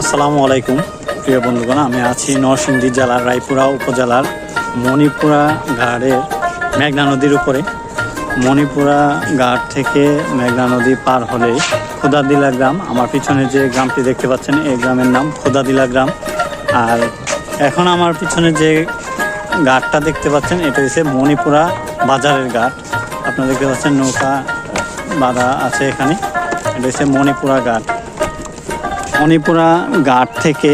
আসসালামু আলাইকুম, প্রিয় বন্ধুগণ, আমি আছি নরসিংদী জেলার রায়পুরা উপজেলার মণিপুরা ঘাটের মেঘনা নদীর উপরে। মণিপুরা ঘাট থেকে মেঘনা নদী পার হলে খোদাদিলা গ্রাম, আমার পিছনে যে গ্রামটি দেখতে পাচ্ছেন, এই গ্রামের নাম খোদাদিলা গ্রাম। আর এখন আমার পিছনে যে ঘাটটা দেখতে পাচ্ছেন, এটা হচ্ছে মণিপুরা বাজারের ঘাট। আপনারা দেখতে পাচ্ছেন নৌকা বাঁধা আছে এখানে, এটা হচ্ছে মণিপুরা ঘাট। মণিপুরা ঘাট থেকে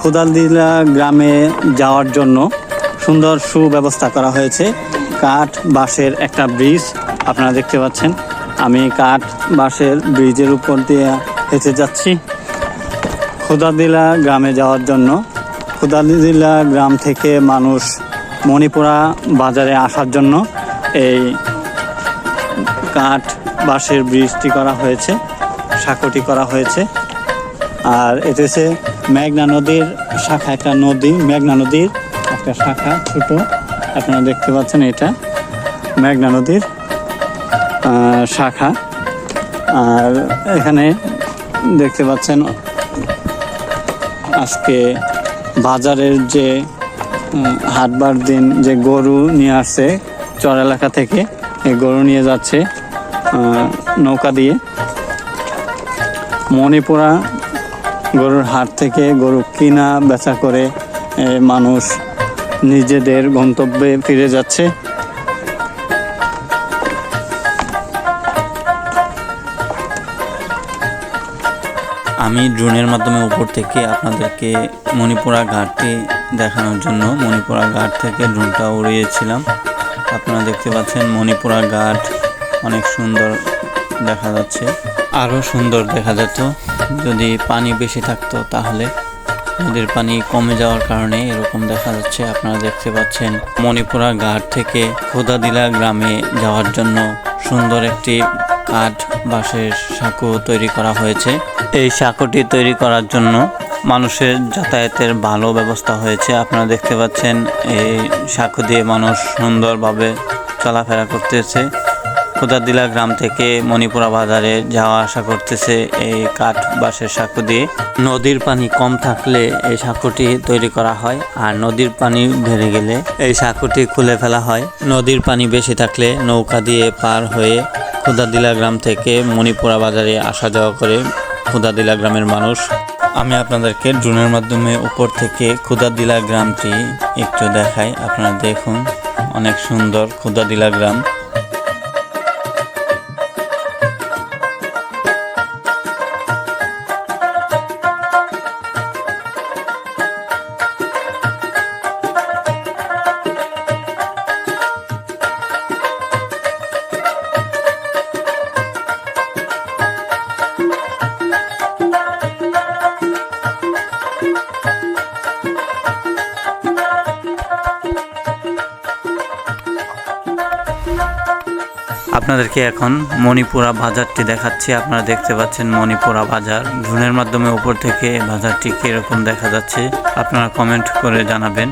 খোদালদিলা গ্রামে যাওয়ার জন্য সুন্দর সুব্যবস্থা করা হয়েছে। কাঠ বাঁশের একটা ব্রিজ আপনারা দেখতে পাচ্ছেন। আমি কাঠ বাঁশের ব্রিজের উপর দিয়ে হেঁটে যাচ্ছি। খোদাদিলা গ্রামে যাওয়ার জন্য খোদাদিলা গ্রাম থেকে মানুষ মণিপুরা বাজারে আসার জন্য এই কাঠ বাঁশের ব্রিজটি করা হয়েছে, সাঁকোটি করা হয়েছে। আর এতে হচ্ছে মেঘনা নদীর শাখা, একটা নদী, মেঘনা নদীর একটা শাখা ছোট। আপনারা দেখতে পাচ্ছেন এটা মেঘনা নদীর শাখা। আর এখানে দেখতে পাচ্ছেন আজকে বাজারের যে হাটবার দিন যে গরু নিয়ে আসছে চর এলাকা থেকে, এই গরু নিয়ে যাচ্ছে নৌকা দিয়ে। মণিপুরা গরুর হাট থেকে গরু কিনা, বেচা করে মানুষ নিজেদের গন্তব্যে ফিরে যাচ্ছে। আমি ড্রোনের মাধ্যমে উপর থেকে আপনাদেরকে মণিপুরা ঘাটটি দেখানোর জন্য মণিপুরা ঘাট থেকে ড্রোনটা উড়িয়েছিলাম। আপনারা দেখতে পাচ্ছেন মণিপুরা ঘাট অনেক সুন্দর দেখা যাচ্ছে। আরও সুন্দর দেখা যেত। যদি পানি বেশি থাকতো তাহলে নদীর পানি কমে যাওয়ার কারণে এরকম দেখা যাচ্ছে। আপনারা দেখতে পাচ্ছেন মণিপুরা ঘাট থেকে খোদাদিলা গ্রামে যাওয়ার জন্য সুন্দর একটি কাঠ বাঁশের সাঁকো তৈরি করা হয়েছে। এই সাঁকোটি তৈরি করার জন্য মানুষের যাতায়াতের ভালো ব্যবস্থা হয়েছে। আপনারা দেখতে পাচ্ছেন এই সাঁকো দিয়ে মানুষ সুন্দরভাবে চলাফেরা করতেছে। খোদাদিলা গ্রাম থেকে মণিপুরা বাজারে যাওয়া আসা করতেছে এই কাঠ বাঁশের সাঁকো দিয়ে। নদীর পানি কম থাকলে এই সাঁকোটি তৈরি করা হয় আর নদীর পানি বেড়ে গেলে এই সাঁকোটি খুলে ফেলা হয়। নদীর পানি বেশি থাকলে নৌকা দিয়ে পার হয়ে খুদাদিলা গ্রাম থেকে মণিপুরা বাজারে আসা যাওয়া করে খুদাদিলা গ্রামের মানুষ। আমি আপনাদেরকে ড্রোনের মাধ্যমে উপর থেকে খুদাদিলা গ্রামটি একটু দেখাই। আপনারা দেখুন, অনেক সুন্দর খুদাদিলা গ্রাম। আপনাদেরকে এখন মণিপুরা বাজারটি দেখাচ্ছি। আপনারা দেখতে পাচ্ছেন মণিপুরা বাজার। ড্রোনের মাধ্যমে উপর থেকে বাজারটি কীরকম দেখা যাচ্ছে, আপনারা কমেন্ট করে জানাবেন।